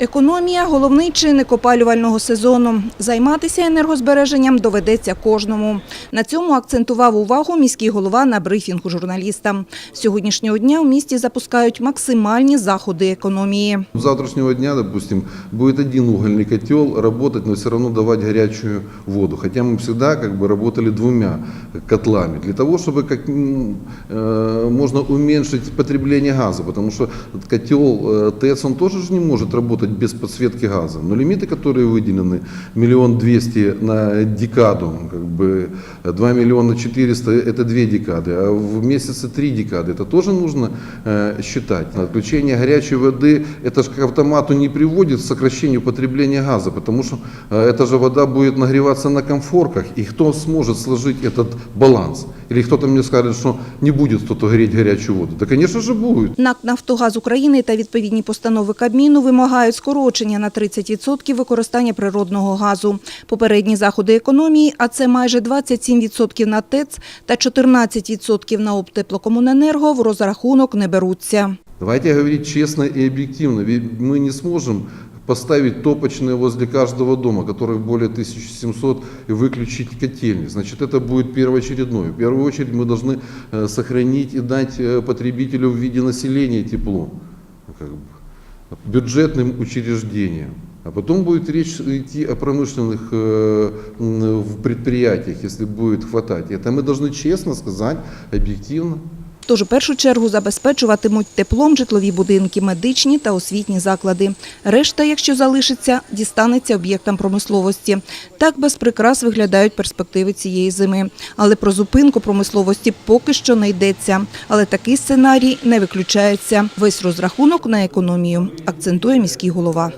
Економія – головний чинник опалювального сезону. Займатися енергозбереженням доведеться кожному. На цьому акцентував увагу міський голова на брифінгу журналістам. З Сьогоднішнього дня у місті запускають максимальні заходи економії. С завтрашнего дня, допустим, будет один угольный котел работать, но все равно давать горячую воду. Хотя мы всегда как бы работали двумя котлами для того, чтобы как м, э, можно уменьшить потребление газа, потому что этот котел э, ТЭЦ он тоже же не может работать без подсветки газа. Но лимиты, которые выделены, миллион двести на декаду, как бы 2 миллиона 400 это две декады, а в месяце три декады, это тоже нужно э, считать. Отключение горячей воды, это же к автомату не приводит к сокращению потребления газа, потому что э, эта же вода будет нагреваться на комфорках, и кто сможет сложить этот баланс? Или кто-то мне скажет, что не будет кто-то греть горячую воду? Да, конечно же, будет. НАК «Нафтогаз України» та відповідні постанови Кабміну вимагають скорочення на 30% використання природного газу. Попередні заходи економії, а це майже 27% на ТЕЦ та 14% на Обтеплокомуненерго в розрахунок не беруться. Давайте говорить честно и объективно. Ведь мы не сможем поставить топочные возле каждого дома, которых более 1700, и выключить котельни. Значит, это будет первоочередное. В первую очередь мы должны э, сохранить и дать э, потребителю в виде населения тепло, как бы, бюджетным учреждениям. А потом будет речь идти о промышленных э, предприятиях, если будет хватать. Это мы должны честно сказать, объективно. Тож у першу чергу забезпечуватимуть теплом житлові будинки, медичні та освітні заклади. Решта, якщо залишиться, дістанеться об'єктам промисловості. Так без прикрас виглядають перспективи цієї зими. Але про зупинку промисловості поки що не йдеться. Але такий сценарій не виключається. Весь розрахунок на економію, акцентує міський голова.